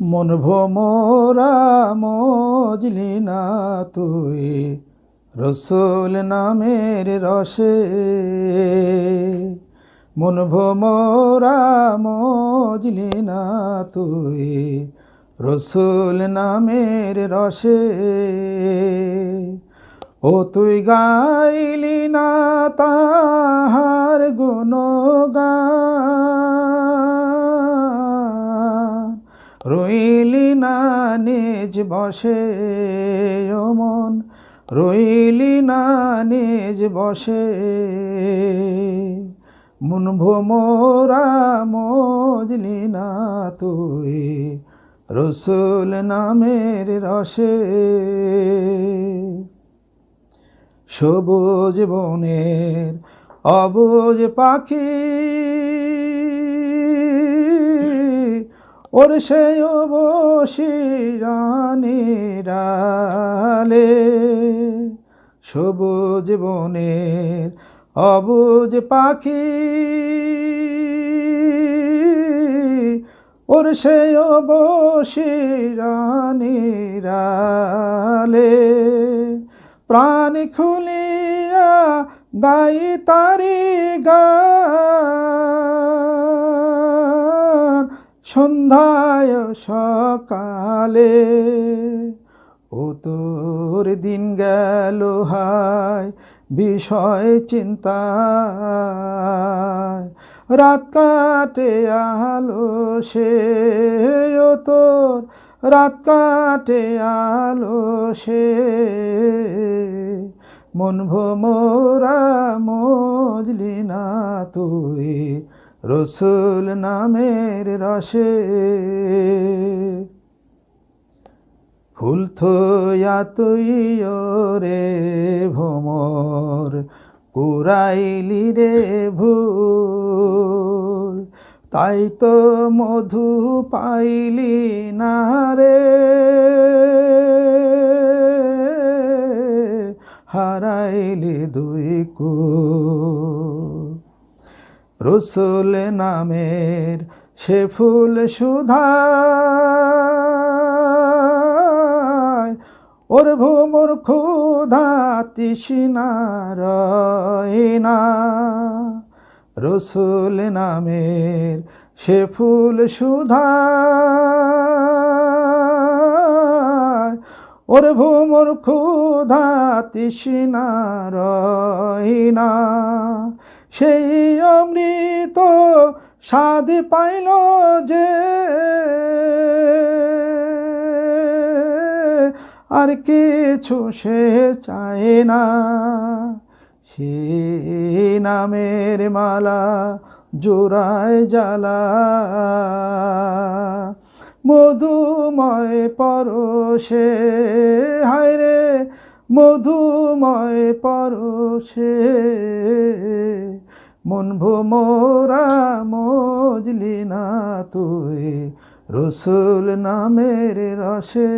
মন ভোমরা মজলি না তুই, রসুল নামের রসে। মন ভোমরা মজলি না তুই, রসুল নামের রসে। ও তুই গাইলি না তাহার গুণগান রইলি না নিজ বসে মন। রইলি না নিজ বসে, মন ভোমরা মজলি না তুই। রসুল নামের রসে সবুজ বনের, অবুজ পাখি ওর সে বসিরানিরালে সবুজ বনের অবুজ পাখি। ওর সে বসিরানিরালে প্রাণ খুলিয়া গাই তারি গান সন্ধ্যায় সকালে ও তোর দিন গেল হায়, বিষয় চিন্তা রাত কাটে, আলো সে ও তোর রাত কাটে, আলো সে মন ভোমরা মজলি না তুই রসুল নামের রসে। ফুল থইয়া তুই রে ভোমর কুরাইলি রে ভুল। তাই তো মধু পাইলি না রে। হারাইলি দুই কু রসুল নামের সে ফুল সুধা। ওর ভোমর ক্ষুধা তৃষ্ণার রসুল নামের সে ফুল সুধা। ওর ভোমর ক্ষুধা তৃষ্ণার না সেই অমৃত স্বাদ পাইল যে। আর কিছু সে চায় না, সে নামের মালা জোড়ায় জ্বালা। মধুময় পরশে, হায় রে মধুময় পরশে মন ভোমরা মজলি না তুই রসুল নামের রসে।